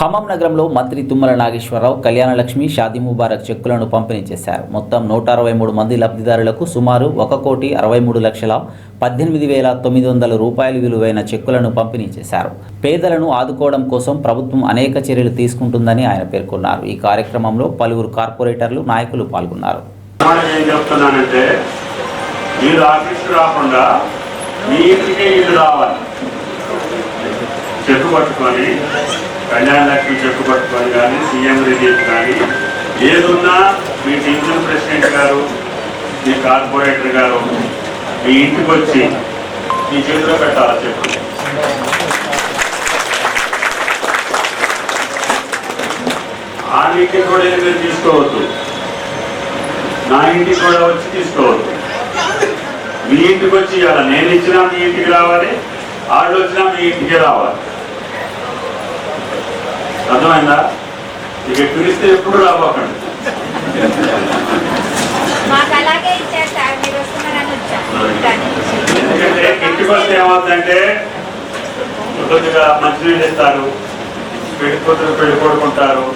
ఖమ్మం నగరంలో మంత్రి తుమ్మల నాగేశ్వరరావు కళ్యాణలక్ష్మి షాదీ ముబారక్ చెక్కులను పంపిణీ చేశారు. మొత్తం నూట అరవై మూడు మంది లబ్ధిదారులకు సుమారు ఒక కోటి అరవై మూడు లక్షల పద్దెనిమిది వేల తొమ్మిది వందల రూపాయలు విలువైన చెక్కులను పంపిణీ చేశారు. పేదలను ఆదుకోవడం కోసం ప్రభుత్వం అనేక చర్యలు తీసుకుంటుందని ఆయన పేర్కొన్నారు. ఈ కార్యక్రమంలో పలువురు కార్పొరేటర్లు నాయకులు పాల్గొన్నారు. మీరు ఆఫీస్కి రాకుండా మీ ఇల్లు రావాలి. చెట్టు పట్టుకొని కళ్యాణ లక్ష్మి చెట్టు పట్టుకొని కానీ సీఎం రిలీఫ్ కానీ ఏదున్నా మీ డివిజన్ ప్రెసిడెంట్ గారు మీ కార్పొరేటర్ గారు మీ ఇంటికి వచ్చి మీ చేతిలో పెట్టాలి చెప్పు? ఆ నీటి కూడా మీరు తీసుకోవద్దు. నా ఇంటికి కూడా వచ్చి తీసుకోవద్దు. మీ ఇంటికి వచ్చి ఇవ్వాలి నేను ఇచ్చినా మీ ఇంటికి రావాలి వాళ్ళు వచ్చినా మీ ఇంటికి రావాలి. అర్థమైందా? ఇక పిలిస్తే ఎప్పుడు రాబోకండి. ఎందుకంటే ఇంటికి వస్తే ఏమవుతుందంటే కొద్దిగా మంచినీళ్ళు ఇస్తారు పెళ్ళి కూతురు పెళ్ళి కొడుకుంటారు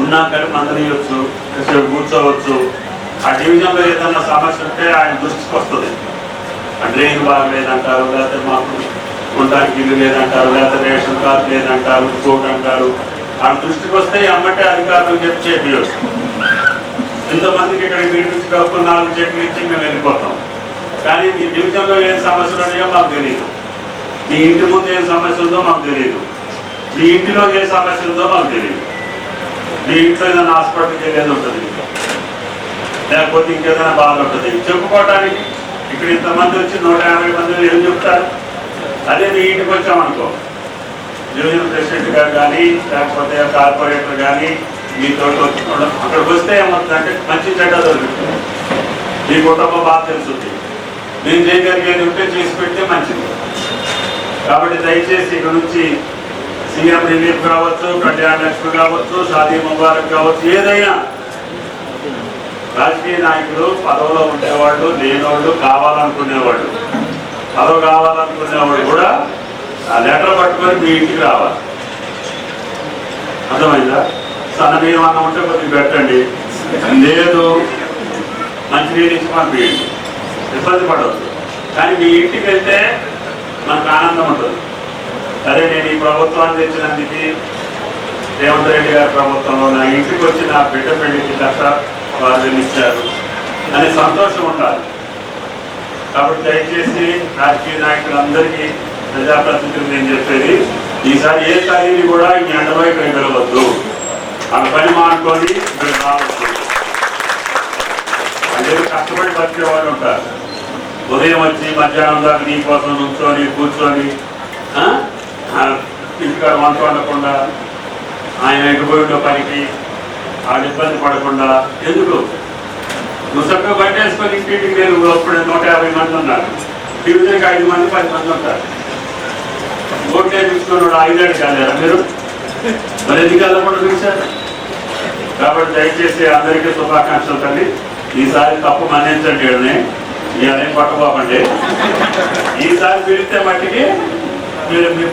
ఉన్నాక మందనీయొచ్చు కాసేపు కూర్చోవచ్చు. ఆ డివిజన్లో ఏదన్నా సమస్య ఉంటే ఆయన దృష్టికి వస్తుంది. ఆ డ్రైన్ బాగలేదంటారు లేకపోతే మాకు ఉండడానికి ఇల్లు లేదంటారు లేకపోతే రేషన్ కార్డు లేదంటారు కోట్ అంటారు. ఆ దృష్టికి వస్తే అమ్మటే అధికారులు చెప్పి చేపించవచ్చు ఇంతమందికి ఇక్కడ మీటింగ్స్ కాకుండా నాలుగు చెట్లు ఇచ్చి మేము వెళ్ళిపోతాం. కానీ మీ జీవితంలో ఏం సమస్యలు ఉన్నాయో మాకు తెలియదు మీ ఇంటి ముందు ఏం సమస్య ఉందో మాకు తెలియదు మీ ఇంటిలో ఏ సమస్య ఉందో మాకు తెలియదు మీ ఇంట్లో ఏదైనా హాస్పిటల్కి వెళ్ళేది ఉంటుంది. లేకపోతే ఇంకేదైనా బాధ ఉంటుంది. చెప్పుకోవటానికి ఇక్కడ ఇంతమంది వచ్చి నూట యాభై మంది ఏం చెప్తారు? అదే మీ ఇంటికి వచ్చామనుకో. డివిజన్ ప్రెసిడెంట్ గారు కానీ లేకపోతే కార్పొరేటర్ కానీ మీతో వచ్చి అక్కడికి వస్తే ఏమవుతుందంటే మంచి చెడ్డ దొరుకుతుంది మీ కుటుంబం బాగా తెలుస్తుంది. నేను చేయగలిగేది ఉంటే చేసి పెడితే మంచిది. కాబట్టి దయచేసి ఇక్కడ నుంచి సీఎం రిలీఫ్ కావచ్చు కళ్యాణ లక్ష్మి కావచ్చు షాదీ ముబారక్ కావచ్చు ఏదైనా రాజకీయ నాయకులు పదవిలో ఉండేవాళ్ళు లేనివాళ్ళు కావాలనుకునేవాళ్ళు. పదవి కావాలనుకునేవాళ్ళు కూడా ఆ లెటర్ పట్టుకొని మీ ఇంటికి రావాలి. అర్థమైందా? సన్న బియ్యం అన్నం ఉంటే కొద్దిగా పెట్టండి. లేదు మంచినీళ్ళు ఇచ్చి పంపించండి. ఇబ్బంది పడవద్దు కానీ మీ ఇంటికి వెళ్తే మనకు ఆనందం ఉంటుంది. అదే నేను ఈ ప్రభుత్వాన్ని తెచ్చినందుకు రేవంత్ రెడ్డి గారి ప్రభుత్వంలో నా ఇంటికి వచ్చి నా బిడ్డ పెళ్ళికి లక్ష వారు ఇచ్చారు అనే సంతోషం ఉండాలి. కాబట్టి దయచేసి రాజకీయ నాయకులందరికీ ప్రజాప్రతినిధులు నేను చెప్పేది ఈసారి ఏ తల్లిని కూడా ఈ ఎండలో ఇక్కడ వెళ్ళవద్దు ఆ పని మానుకొని ఇక్కడ రావద్దు. అంటే కష్టపడి బతికే వాళ్ళు ఉంటారు. ఉదయం వచ్చి మధ్యాహ్నం దాకా నీ కోసం నుంచొని కూర్చొని ఇంటికాడ వంట వండకుండా ఆయన ఎటుపోయిన పనికి వాళ్ళు ఇబ్బంది పడకుండా ఎందుకు? నువ్వు చక్కగా బయట వేసుకొని ఇంటింటికి నేను అప్పుడు నూట యాభై మంది ఉన్నారు. డివిజన్కి ఐదు మంది పది మంది ఉంటారు. ఓట్లు వేయించుకుని వాడు కాలేరా మీరు? మరి ఎన్నికల్లో కూడా చూశారు కాబట్టి దయచేసి అందరికీ శుభాకాంక్షలు తల్లి. ఈసారి తప్పు మన్నించండి వీళ్ళని. ఇవన్నీ పట్టుకోకండి. ఈసారి పిలిస్తే మట్టికి మీరు మీ